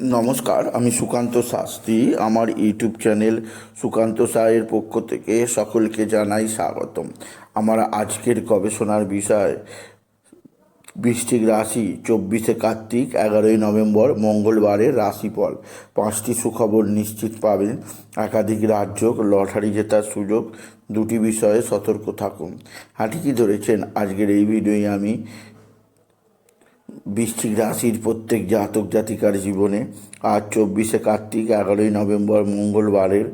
নমস্কার, আমি সুকান্ত শাস্ত্রী। আমার ইউটিউব চ্যানেল সুকান্ত সায়ের পক্ষ থেকে সকলকে জানাই স্বাগতম। আমার আজকের গবেষণার বিষয় বৃষ্টিক রাশি, চব্বিশে কার্তিক, এগারোই নভেম্বর মঙ্গলবারের রাশিফল। পাঁচটি সুখবর নিশ্চিত পাবেন। একাধিক রাজ্য, লটারি জেতার সুযোগ, দুটি বিষয়ে সতর্ক থাকুন। হ্যাঁ ঠিকই ধরেছেন? আজকের এই ভিডিওয়ে আমি বৃশ্চিক রাশির প্রত্যেক জাতক জাতিকার জীবনে আজ চব্বিশে কার্তিক, এগারোই নভেম্বর মঙ্গলবারের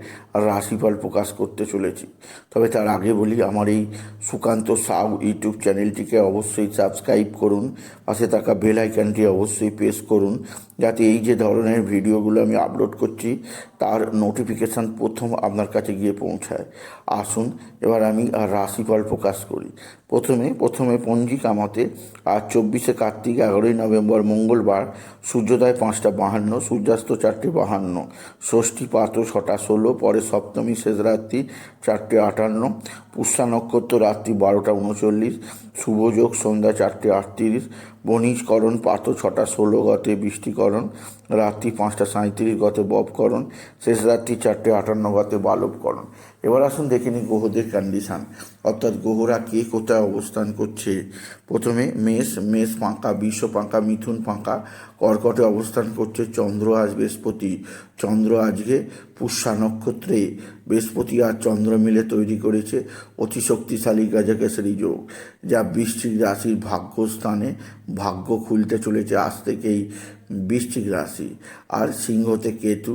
রাশিফল প্রকাশ করতে চলেছি। তবে তার আগে বলি, আমার এই সুকান্ত সাউ ইউটিউব চ্যানেলটিকে অবশ্যই সাবস্ক্রাইব করুন। পাশে থাকা বেল আইকনটি অবশ্যই প্রেস করুন, যাতে এই যে ধরনের ভিডিওগুলো আমি আপলোড করছি, তার নোটিফিকেশান প্রথম আপনার কাছে গিয়ে পৌঁছায়। আসুন, এবার আমি আর রাশিফল প্রকাশ করি। প্রথমে প্রথমে পঞ্জিকা মতে, আজ চব্বিশে কার্তিক, এগারোই নভেম্বর মঙ্গলবার, সূর্যোদয় পাঁচটা বাহান্ন সূর্যাস্ত চারটে বাহান্ন, ষষ্ঠী পাত ছটা ষোলো, পরে সপ্তমী শেষ রাত্রি চারটে আটান্ন, পুষ্যা নক্ষত্র রাত্রি বারোটা উনচল্লিশ, শুভযোগ সন্ধ্যা চারটে আটত্রিশ, বণিজকরণ পাত ছটা ষোলো গতে বৃষ্টিকরণ, রাত্রি পাঁচটা সাঁত্রিশ গতে ববকরণ শেষ রাত্রি চারটে আটান্ন গতে বালবকরণ। এবার আসুন দেখে নিই গ্রহদের কন্ডিশান অর্থাৎ গ্রহরা কে কোথায় অবস্থান করছে? প্রথমে মেষ মেষ পাঁকা, বিশ্ব পাঁকা, মিথুন পাঁকা, কর্কটে অবস্থান করছে চন্দ্র আজ বৃহস্পতি। চন্দ্র আজকে পুষ্যা নক্ষত্রে। বৃহস্পতি আর চন্দ্র মিলে তৈরি করেছে অতি শক্তিশালী গাজাকেশরী যোগ, যা বৃশ্চিক রাশির ভাগ্যস্থানে ভাগ্য খুলতে চলেছে আজ থেকেই বৃশ্চিক রাশি। আর সিংহতে কেতু,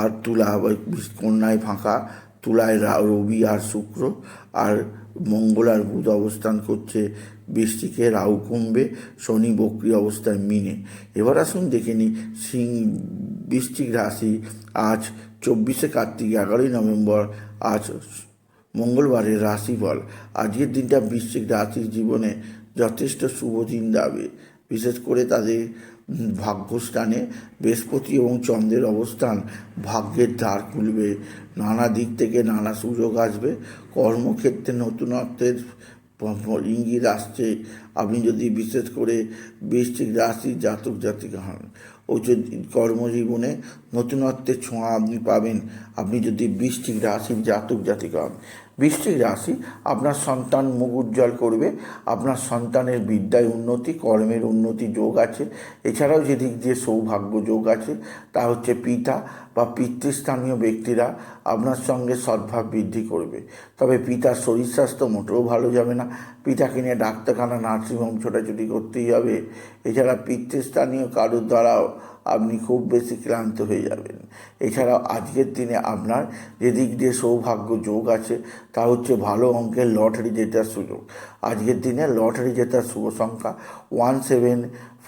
আর তুলা, কন্যায় ফাঁকা তুলায় রবি আর শুক্র আর মঙ্গল আর বুধ অবস্থান করছে বৃষ্টিকে, রাহু কমবে, শনি বক্রি অবস্থায় মিনে। এবার আসুন দেখে নিই সিং বৃশ্চিক রাশি আজ চব্বিশে কার্তিক, এগারোই নভেম্বর, আজ মঙ্গলবারের রাশিফল। আজকের দিনটা বৃশ্চিক রাশির জীবনে যথেষ্ট শুভ দিন যাবে বিশেষ করে তাদের ভাগ্যস্থানে বৃহস্পতি এবং চন্দ্রের অবস্থান ভাগ্যের দ্বার খুলবে। নানা দিক থেকে নানা সুযোগ আসবে। কর্মক্ষেত্রে নতুনত্বের ইঙ্গিত আসছে। আপনি যদি বিশেষ করে বৃশ্চিক রাশির জাতক জাতিকা হন ও যদি কর্মজীবনে নতুনত্বের ছোঁয়া আপনি পাবেন। আপনি যদি বৃশ্চিক রাশির জাতক জাতিকা হন বৃশ্চিক রাশি। আপনার সন্তান মুখ উজ্জ্বল করবে, আপনার সন্তানের বিদ্যায় উন্নতি, কর্মের উন্নতি যোগ আছে। এছাড়াও যেদিক দিয়ে সৌভাগ্য যোগ আছে, তা হচ্ছে পিতা বা পিতৃস্থানীয় ব্যক্তিরা আপনার সঙ্গে সদ্ভাব বৃদ্ধি করবে। তবে পিতার শরীর স্বাস্থ্য মোটেও ভালো যাবে না। পিতাকে নিয়ে ডাক্তারখানা, নার্সিংহোম, ছোটাছুটি করতেই হবে। এছাড়া পিতৃস্থানীয় কারোর দ্বারাও আপনি খুব বেশি ক্লান্ত হয়ে যাবেন। এছাড়াও আজকের দিনে আপনার যেদিক দিয়ে সৌভাগ্য যোগ আছে, তা হচ্ছে ভালো অঙ্কের লটারি জেতার সুযোগ। আজকের দিনে লটারি জেতার শুভ সংখ্যা one seven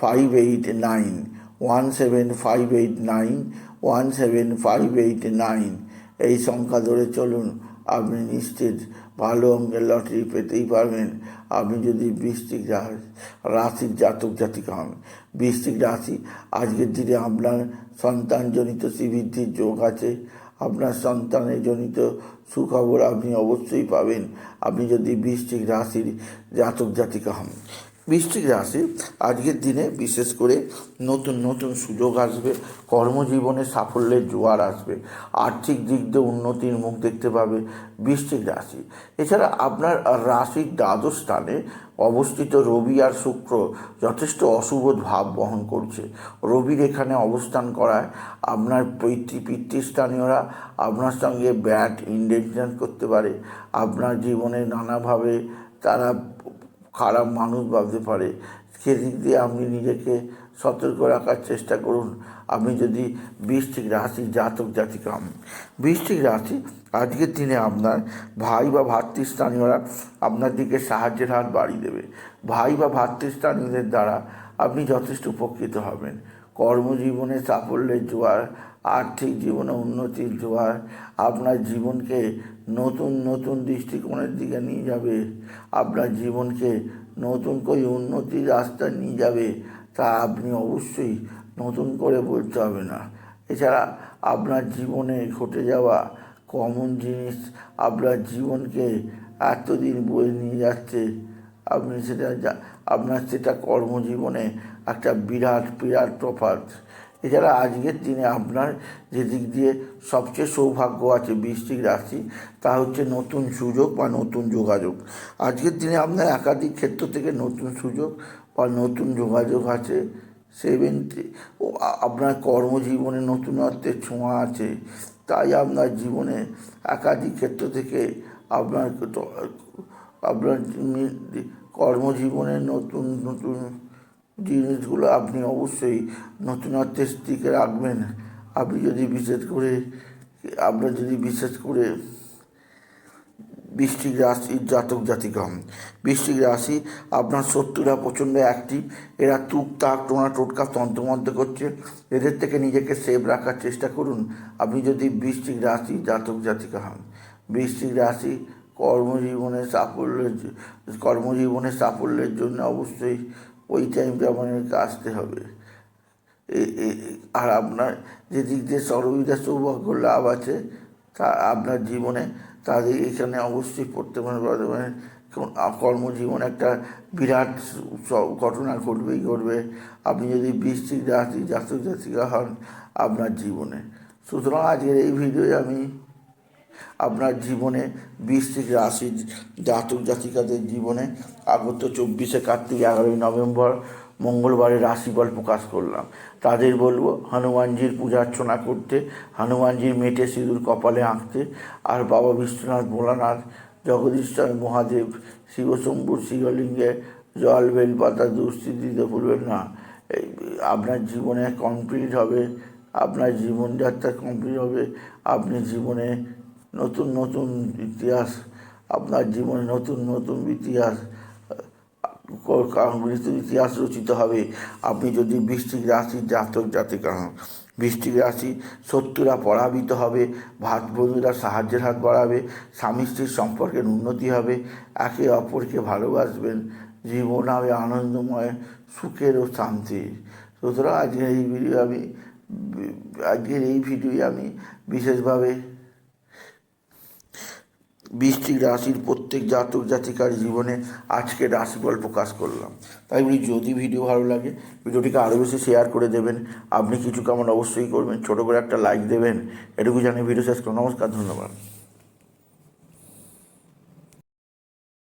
five eight nine, one seven five eight nine, one seven five eight nine. এই সংখ্যা ধরে চলুন আপনি নিশ্চিত ভালো অঙ্কের লটারি পেতেই পারবেন। আপনি যদি বৃষ্টিক রাশি, রাশির জাতক জাতিকা হন। বৃষ্টিক রাশি, আজকের দিনে আপনার সন্তানজনিত শ্রীবৃদ্ধির যোগ আছে। আপনার সন্তানের জনিত সুখবর আপনি অবশ্যই পাবেন। আপনি যদি বৃষ্টিক রাশির জাতক জাতিকা হন। বৃশ্চিক রাশি, আজকের দিনে বিশেষ করে নতুন নতুন সুযোগ আসবে, কর্মজীবনে সাফল্যের জোয়ার আসবে, আর্থিক দিক দিয়ে উন্নতির মুখ দেখতে পাবে বৃশ্চিক রাশি। এছাড়া আপনার রাশির দ্বাদশ স্থানে অবস্থিত রবি আর শুক্র যথেষ্ট অশুভ ভাব বহন করছে। রবির এখানে অবস্থান করায় আপনার পিতৃ পিতৃস্থানীয়রা আপনার সঙ্গে ব্যাট ইন্টেনশন করতে পারে। আপনার জীবনে নানাভাবে তারা খারাপ মানুষ ভাবতে পারে। সেদিক দিয়ে আপনি নিজেকে সতর্ক রাখার চেষ্টা করুন। আপনি যদি বৃষ্টিক রাশি জাতক জাতিকা হন। বৃষ্টিক রাশি আজকের দিনে আপনার ভাই বা ভাতৃস্থানীয়রা আপনার দিকে সাহায্যের হাত বাড়িয়ে দেবে। ভাই বা ভাতৃস্থানীয়দের দ্বারা আপনি যথেষ্ট উপকৃত হবেন। কর্মজীবনে সাফল্যের জোয়ার আর্থিক জীবনে উন্নতির জোয়ার আপনার জীবনকে নতুন নতুন দৃষ্টিকোণের দিকে নিয়ে যাবে। আপনার জীবনকে নতুন করে উন্নতির রাস্তায় নিয়ে যাবে তা আপনি অবশ্যই নতুন করে বলতে হবে না। এছাড়া আপনার জীবনে ঘটে যাওয়া কমন জিনিস আপনার জীবনকে এতদিন বয়ে নিয়ে যাচ্ছে। আপনি সেটা আপনার সেটা কর্মজীবনে একটা বিরাট বিরাট তফাৎ। এছাড়া আজকের দিনে আপনার যে দিক দিয়ে সবচেয়ে সৌভাগ্য আছে বৃষ্টিক রাশি, তা হচ্ছে নতুন সুযোগ বা নতুন যোগাযোগ। আজকের দিনে আপনার একাধিক ক্ষেত্র থেকে নতুন সুযোগ বা নতুন যোগাযোগ আছে। সেভেন্টি আপনার কর্মজীবনে নতুনত্বের ছোঁয়া আছে। তাই আপনার জীবনে একাধিক ক্ষেত্র থেকে আপনার আপনার কর্মজীবনে নতুন নতুন জিনিসগুলো আপনি অবশ্যই নতুনত্বের দিকে রাখবেন। আপনি যদি বিশেষ করে আপনার যদি বিশেষ করে বৃষ্টিক রাশি জাতক জাতিকা, বৃষ্টিক রাশি আপনার শত্রুরা প্রচণ্ড অ্যাক্টিভ এরা টুকটাক টোনা টোটকা তন্ত্রমন্ত্র করছে। এদের থেকে নিজেকে সেভ রাখার চেষ্টা করুন। আপনি যদি বৃষ্টিক রাশি জাতক জাতিকা হন বৃষ্টিক রাশি কর্মজীবনে সাফল্যের জ- কর্মজীবনে সাফল্যের জন্য অবশ্যই ওই টাইমটা আমাদেরকে আসতে হবে। আর আপনার যে দিক দিয়ে সর্ববিধা সৌভাগ্য লাভ আছে, তা আপনার জীবনে তাদের এখানে অবশ্যই পড়তে পারেন কর্মজীবনে একটা বিরাট ঘটনা ঘটবেই ঘটবে। আপনি যদি বৃষ্টিক রাশি জাতক জাতিকা হন আপনার জীবনে। সুতরাং আজকের এই ভিডিওয়ে আমি আপনার জীবনে বৃষ্টিক রাশির জাতক জাতিকাদের জীবনে আগত চব্বিশে কার্তিক এগারোই নভেম্বর মঙ্গলবারের রাশিফল প্রকাশ করলাম। তাদের বলব, হনুমানজির পূজা অর্চনা করতে, হনুমানজির মেটে সিঁদুর কপালে আঁকতে, আর বাবা বিশ্বনাথ, ভোলানাথ, জগদীশ্বর, মহাদেব শিবশম্ভুর শিবলিঙ্গে, জল বেলপাতা দুস্থি দিতে ভুলবেন না আপনার জীবনে কমপ্লিট হবে, আপনার জীবনযাত্রা কমপ্লিট হবে, আপনি জীবনে নতুন নতুন ইতিহাস, আপনার জীবনে নতুন নতুন ইতিহাস মৃত্যুর ইতিহাস রচিত হবে। আপনি যদি বৃষ্টিক রাশির জাতক, জাতিকা বৃষ্টিক রাশি শত্রুরা পরাজিত হবে ভাত বন্ধুরা সাহায্যের হাত বাড়াবে, স্বামী স্ত্রীর সম্পর্কের উন্নতি হবে, একে অপরকে ভালোবাসবেন, জীবন হবে আনন্দময়, সুখের ও শান্তির। সুতরাং আজকের এই ভিডিও আমি, আজকের এই ভিডিও আমি বিশেষভাবে বৃষ্টিক রাশির প্রত্যেক জাতক জাতিকার জীবনে আজকে রাশিফল প্রকাশ করলাম। তাই বলি, যদি ভিডিও ভালো লাগে, ভিডিওটিকে আরও বেশি শেয়ার করে দেবেন। আপনি কিছু কেমন অবশ্যই করবেন, ছোটো করে একটা লাইক দেবেন। এটুকু জানি ভিডিও শেষ করুন নমস্কার, ধন্যবাদ।